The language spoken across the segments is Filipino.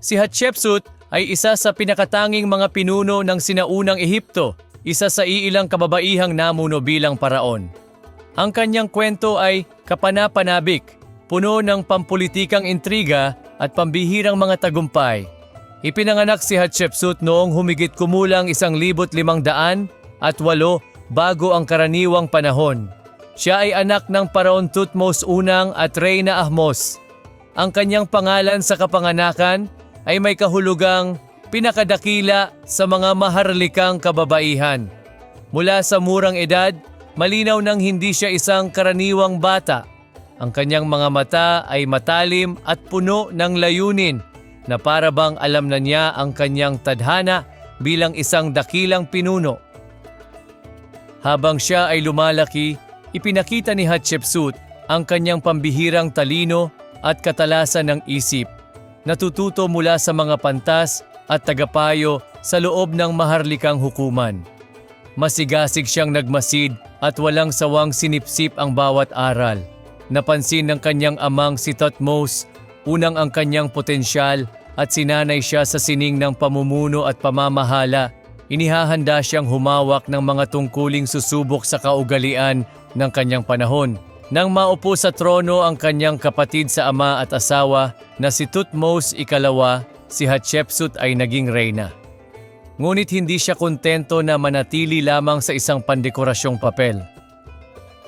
Si Hatshepsut ay isa sa pinakatanging mga pinuno ng sinaunang Ehipto, isa sa iilang kababaihang namuno bilang paraon. Ang kanyang kwento ay kapanapanabik, puno ng pampulitikang intriga at pambihirang mga tagumpay. Ipinanganak si Hatshepsut noong humigit kumulang isang libot limang daan at walo bago ang karaniwang panahon. Siya ay anak ng Paraon Tutmos Unang at Reyna Ahmos. Ang kanyang pangalan sa kapanganakan ay may kahulugang pinakadakila sa mga maharlikang kababaihan. Mula sa murang edad, malinaw nang hindi siya isang karaniwang bata. Ang kanyang mga mata ay matalim at puno ng layunin na para bang alam na niya ang kanyang tadhana bilang isang dakilang pinuno. Habang siya ay lumalaki, ipinakita ni Hatshepsut ang kanyang pambihirang talino at katalasan ng isip. Natututo mula sa mga pantas at tagapayo sa loob ng maharlikang hukuman. Masigasig siyang nagmasid at walang sawang sinipsip ang bawat aral. Napansin ng kanyang amang si Thutmose, unang ang kanyang potensyal at sinanay siya sa sining ng pamumuno at pamamahala. Inihahanda siyang humawak ng mga tungkuling susubok sa kaugalian ng kanyang panahon. Nang maupo sa trono ang kanyang kapatid sa ama at asawa na si Tutmos ikalawa, si Hatshepsut ay naging reyna. Ngunit hindi siya kontento na manatili lamang sa isang pandekorasyong papel.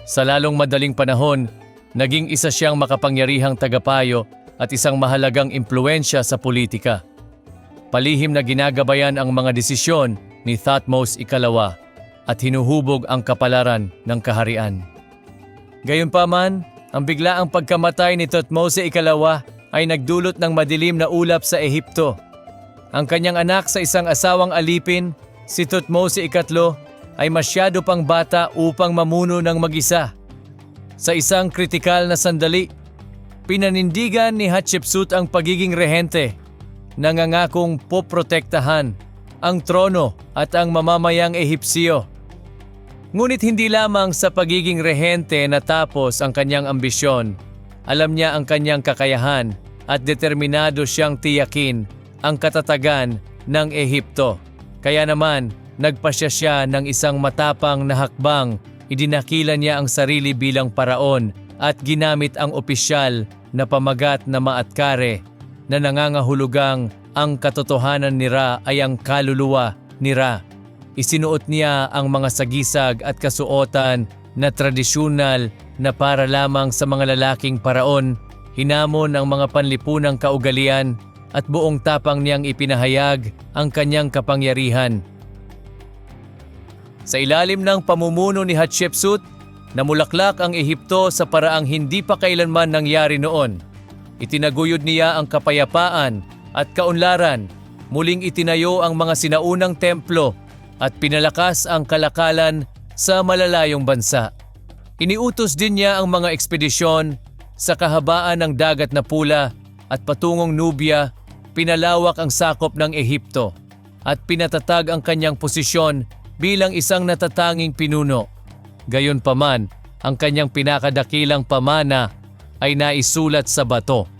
Sa lalong madaling panahon, naging isa siyang makapangyarihang tagapayo at isang mahalagang impluensya sa politika. Palihim na ginagabayan ang mga desisyon ni Thutmose ikalawa at hinuhubog ang kapalaran ng kaharian. Gayunpaman, ang biglaang pagkamatay ni Thutmose ikalawa ay nagdulot ng madilim na ulap sa Ehipto. Ang kanyang anak sa isang asawang alipin, si Thutmose ikatlo, ay masyado pang bata upang mamuno ng mag-isa. Sa isang kritikal na sandali, pinanindigan ni Hatshepsut ang pagiging rehente, nangangakong poprotektahan ang trono at ang mamamayang Ehipsyo. Ngunit hindi lamang sa pagiging rehente natapos ang kanyang ambisyon. Alam niya ang kanyang kakayahan at determinado siyang tiyakin ang katatagan ng Ehipto. Kaya naman, nagpasya siya ng isang matapang na hakbang. Idinakila niya ang sarili bilang paraon at ginamit ang opisyal na pamagat na maatkare na nangangahulugang ang katotohanan ni Ra ay ang kaluluwa ni Ra. Isinuot niya ang mga sagisag at kasuotan na tradisyonal na para lamang sa mga lalaking paraon, hinamon ang mga panlipunang kaugalian at buong tapang niyang ipinahayag ang kanyang kapangyarihan. Sa ilalim ng pamumuno ni Hatshepsut, namulaklak ang Ehipto sa paraang hindi pa kailanman nangyari noon. Itinaguyod niya ang kapayapaan at kaunlaran, muling itinayo ang mga sinaunang templo at pinalakas ang kalakalan sa malalayong bansa. Iniutos din niya ang mga ekspedisyon sa kahabaan ng dagat na pula at patungong Nubia, pinalawak ang sakop ng Ehipto at pinatatag ang kanyang posisyon bilang isang natatanging pinuno. Gayunpaman, ang kanyang pinakadakilang pamana ay naisulat sa bato.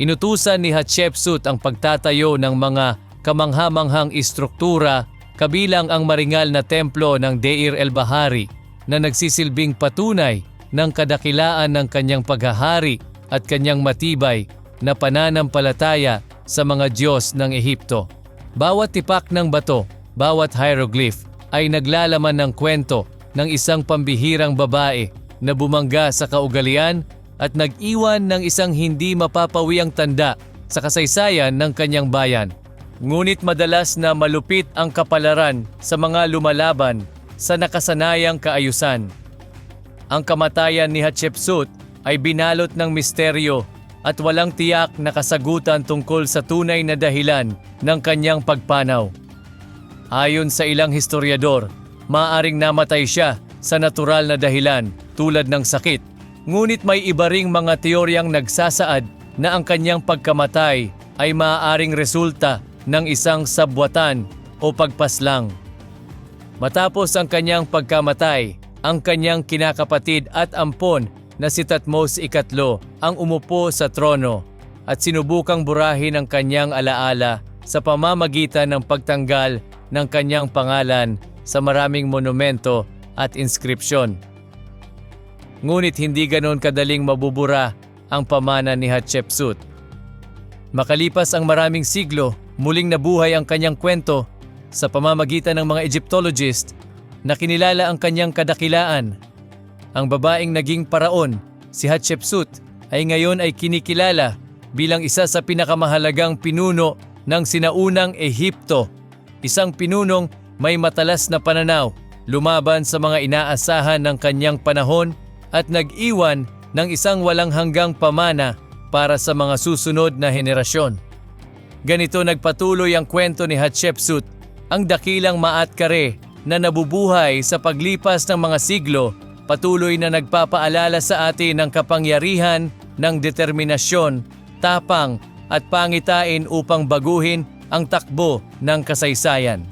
Inutusan ni Hatshepsut ang pagtatayo ng mga kamanghamanghang istruktura kabilang ang maringal na templo ng Deir el-Bahari na nagsisilbing patunay ng kadakilaan ng kanyang paghahari at kanyang matibay na pananampalataya sa mga Diyos ng Ehipto. Bawat tipak ng bato, bawat hieroglyph ay naglalaman ng kwento ng isang pambihirang babae na bumangga sa kaugalian at nag-iwan ng isang hindi mapapawiang tanda sa kasaysayan ng kanyang bayan. Ngunit madalas na malupit ang kapalaran sa mga lumalaban sa nakasanayang kaayusan. Ang kamatayan ni Hatshepsut ay binalot ng misteryo at walang tiyak na kasagutan tungkol sa tunay na dahilan ng kanyang pagpanaw. Ayon sa ilang historiador, maaring namatay siya sa natural na dahilan tulad ng sakit. Ngunit may iba ring mga teoryang nagsasaad na ang kanyang pagkamatay ay maaaring resulta ng isang sabwatan o pagpaslang. Matapos ang kanyang pagkamatay, ang kanyang kinakapatid at ampon na si Tatmos ikatlo ang umupo sa trono. at sinubukang burahin ang kanyang alaala sa pamamagitan ng pagtanggal ng kanyang pangalan sa maraming monumento at inskripsyon. Ngunit hindi ganon kadaling mabubura ang pamana ni Hatshepsut. Makalipas ang maraming siglo, muling nabuhay ang kanyang kwento sa pamamagitan ng mga Egyptologist na kinilala ang kanyang kadakilaan. Ang babaeng naging paraon, si Hatshepsut, ay ngayon ay kinikilala bilang isa sa pinakamahalagang pinuno ng sinaunang Ehipto. Isang pinunong may matalas na pananaw, lumaban sa mga inaasahan ng kanyang panahon at nag-iwan ng isang walang hanggang pamana para sa mga susunod na henerasyon. Ganito nagpatuloy ang kwento ni Hatshepsut, ang dakilang maatkare na nabubuhay sa paglipas ng mga siglo, patuloy na nagpapaalala sa atin ng kapangyarihan ng determinasyon, tapang at pangitain upang baguhin ang takbo ng kasaysayan.